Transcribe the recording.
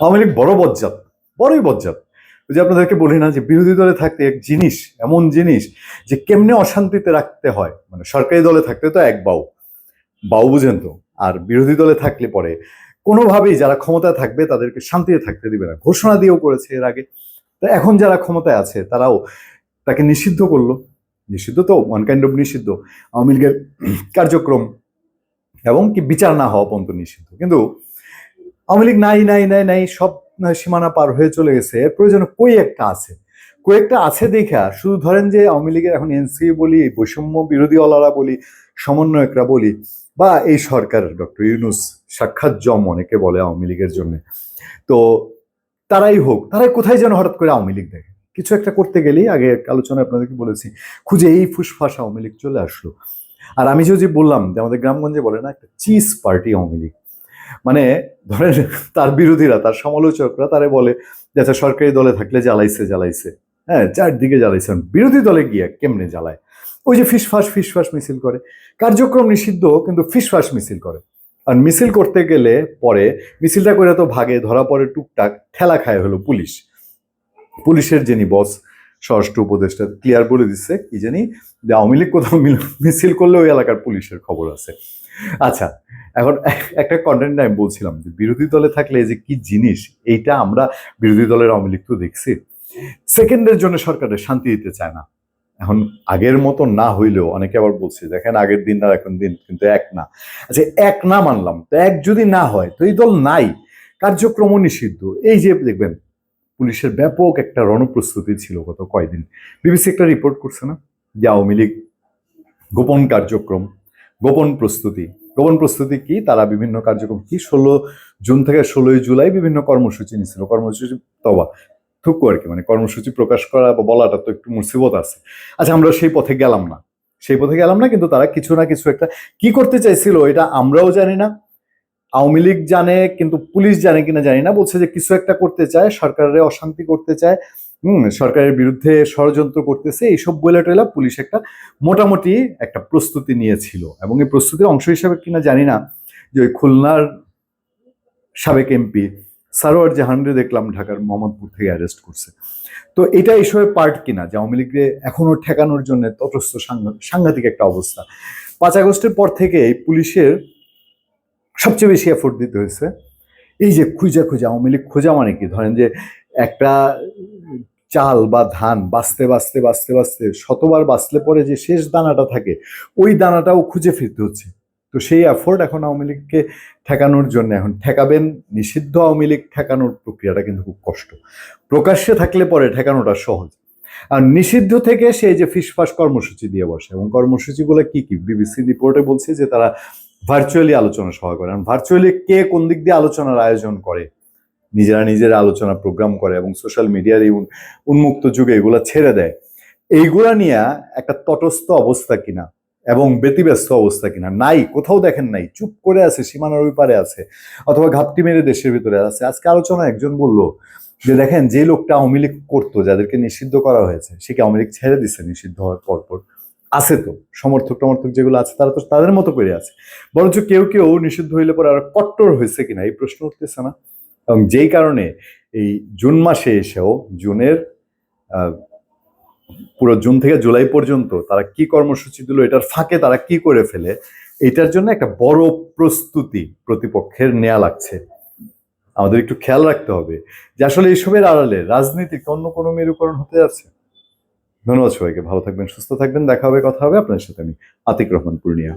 আওয়ামী লীগ বড় বজ্জাত, বড়ই বজ্জাত। যে আপনাদেরকে বলি না যে বিরোধী দলে থাকতে এক জিনিস, এমন জিনিস যে কেমনে অশান্তিতে রাখতে হয়? মানে সরকারি দলে থাকতে তো এক বাউ। বাউ বুঝেন তো। আর বিরোধী দলে থাকলে পরে কোনোভাবেই যারা ক্ষমতায় থাকবে তাদেরকে শান্তিতে থাকতে দিবে না। ঘোষণা দিয়েও করেছে এর আগে। তো এখন যারা ক্ষমতায় আছে, তারাও তাকে নিষিদ্ধ করল। নিষিদ্ধ তো ওয়ান কাইন্ড অফ নিষিদ্ধ। আওয়ামী লীগের কার্যক্রম এবং কি বিচার না হওয়া পর্যন্ত নিষিদ্ধ। কিন্তু আওয়ামী লীগ নাই নাই নাই নাই, সব সীমানা পার হয়ে চলে গেছে। এর প্রয়োজনে কই একটা আছে? কই একটা আছে দেখা? শুধু ধরেন যে আওয়ামী লীগের এখন এনসি বলি, বৈষম্য বিরোধী অলারা বলি, সমন্বয়করা বলি, বা এই সরকার ডক্টর ইউনুস সাক্ষাৎ জম অনেকে বলে আওয়ামী লীগের জন্য। তো তারাই হোক, তারাই কোথায় যেন হঠাৎ করে আওয়ামী লীগ দেখে? কিছু একটা করতে গেলেই আগে আলোচনায় আপনাদেরকে বলেছি, খুঁজে এই ফুসফাস আওয়ামী লীগ চলে আসলো। আর আমি যদি বললাম যে আমাদের গ্রামগঞ্জে বলে না, একটা চিজ পার্টি আওয়ামী লীগ। মানে ধরেন তার বিরোধীরা, তার সমালোচকরা তারে বলে যে আচ্ছা সরকারি দলে থাকলে জ্বালাইছে জ্বালাইছে। হ্যাঁ চারদিকে জ্বালাইছে। বিরোধী দলে গিয়ে কেমনে জ্বালায়? ওই যে ফিসফাস ফিসফাস মিছিল করে। কার্যক্রম নিষিদ্ধ, কিন্তু ফিসফাস মিছিল করে। আর মিছিল করতে গেলে পরে মিছিলটা করে তো ভাগে, ধরা পড়ে টুকটাক, ঠেলা খায় হলো পুলিশ। পুলিশের যিনি বস স্বরাষ্ট্র উপদেষ্টা ক্লিয়ার বলে দিচ্ছে, কি জানি, যে আওয়ামী লীগ কোথাও মিছিল করলে ওই এলাকার পুলিশের খবর আছে। আচ্ছা এখন একটা কন্টেন্ট আমি বলছিলাম যে বিরোধী দলে থাকলে যে কি জিনিস, এইটা আমরা বিরোধী দলের আওয়ামী লীগ তো দেখছি। সেকেন্ডের জন্য সরকারের শান্তি দিতে চায় না। এখন আগের মতো না হইলেও অনেকে আবার বলছে, দেখেন আগের দিন আর এখন দিন, কিন্তু এক না। আচ্ছা এক না মানলাম, তো এক যদি না হয়, তো এই দল নাই কার্যক্রম নিষিদ্ধ। এই যে দেখবেন পুলিশের ব্যাপক একটা রণপ্রস্তুতি ছিল গত কয়দিন। বিবিসি একটা রিপোর্ট করছে না? যে আওয়ামী লীগ গোপন কার্যক্রম, গোপন প্রস্তুতি। গোপন প্রস্তুতি কি? তারা বিভিন্ন কার্যক্রম কি? ষোলো জুন থেকে ষোলোই জুলাই বিভিন্ন কর্মসূচি নিয়েছিল কর্মসূচি তবা থুকু আর কি মানে কর্মসূচি প্রকাশ করা বা বলাটা তো একটু মুসিবত আছে। আচ্ছা আমরা সেই পথে গেলাম না। সেই পথে গেলাম না, কিন্তু তারা কিছু না কিছু একটা কি করতে চাইছিল, এটা আমরাও জানি না। আওয়ামী লীগ জানে, কিন্তু পুলিশ জানে কিনা জানি না, বলছে যে কিছু একটা করতে চায়, সরকারের অশান্তি করতে চায়, হুম, সরকারের বিরুদ্ধে ষড়যন্ত্র করতেছে, এইসব বলে টয়লা পুলিশ একটা মোটামুটি একটা প্রস্তুতি নিয়েছিল। এবং এই প্রস্তুতির অংশ হিসাবে কিনা জানি না, যে ওই খুলনার সাবেক এমপি সারোয়ার জাহানরে দেখলাম ঢাকার মোহাম্মদপুর থেকে অ্যারেস্ট করছে। তো এটা এইসবের পার্ট কিনা, যে আওয়ামী লীগকে এখনও ঠেকানোর জন্য তটস্থ সাংঘা- সাংঘাতিক একটা অবস্থা। পাঁচ আগস্টের পর থেকে এই পুলিশের সবচেয়ে বেশি এফোর্ট দিতে হয়েছে। এই যে খুঁজা খুঁজা আওয়ামী লীগ খোঁজা মানে কি? ধরেন যে একটা চাল বা ধান বাঁচতে বাঁচতে বাঁচতে বাঁচতে শতবার বাঁচলে পরে যে শেষ দানাটা থাকে, ওই দানাটাও খুঁজে ফিরতে হচ্ছে। তো সেই এফোর্ট এখন আওয়ামী লীগকে ঠেকানোর জন্য এখন ঠেকাবেন নিষিদ্ধ আওয়ামী লীগ ঠেকানোর প্রক্রিয়াটা কিন্তু খুব কষ্ট। প্রকাশ্যে থাকলে পরে ঠেকানোটা সহজ। আর নিষিদ্ধ থেকে সেই যে ফিসফাস কর্মসূচি দিয়ে বসে এবং কর্মসূচিগুলো কি কি? বিবিসি রিপোর্টে বলছে যে তারা ভার্চুয়ালি আলোচনা সভা করে। ভার্চুয়ালি কে কোন দিক দিয়ে আলোচনার আয়োজন করে? নিজেরা নিজেরা আলোচনা প্রোগ্রাম করে এবং সোশ্যাল মিডিয়ার এই উন- উন্মুক্ত যুগে এগুলা ছেড়ে দেয়। এইগুলা নিয়ে একটা তটস্থ অবস্থা কিনা এবং ব্যতিব্যস্ত অবস্থা কিনা? নাই, কোথাও দেখেন নাই। চুপ করে আছে, সীমানার ওই পারে আছে। অথবা ঘাপটি মেরে দেশের ভিতরে আছে। আজকে আলোচনা একজন বলল যে, দেখেন, যে লোকটা আওয়ামী লীগ করতো, যাদেরকে নিষিদ্ধ করা হয়েছে, সে কি আওয়ামী লীগ ছেড়ে দিচ্ছে নিষিদ্ধ হওয়ার পর পর আছে তো, সমর্থক টমর্থক যেগুলো আছে, তারা তো তাদের মতো করে আছে। বরঞ্চ কেউ কেউ নিষিদ্ধ হইলে পরে আর কট্টর হয়েছে কিনা, এই প্রশ্ন উঠতেছে না। এবং যেই কারণে এই জুন মাসে এসেও, জুনের পুরো জুন থেকে জুলাই পর্যন্ত তারা কি কর্মসূচি দিল, এটার ফাঁকে তারা কি করে ফেলে, এটার জন্য একটা বড় প্রস্তুতি প্রতিপক্ষের নেয়া লাগছে। আমাদের একটু খেয়াল রাখতে হবে যে আসলে এইসবের আড়ালে রাজনীতি অন্য কোনো মেরুকরণ হতে যাচ্ছে? ধন্যবাদ সবাইকে, ভালো থাকবেন, সুস্থ থাকবেন, দেখা হবে, কথা হবে আপনার সাথে আমি আতিক রহমান, পূর্ণিয়া।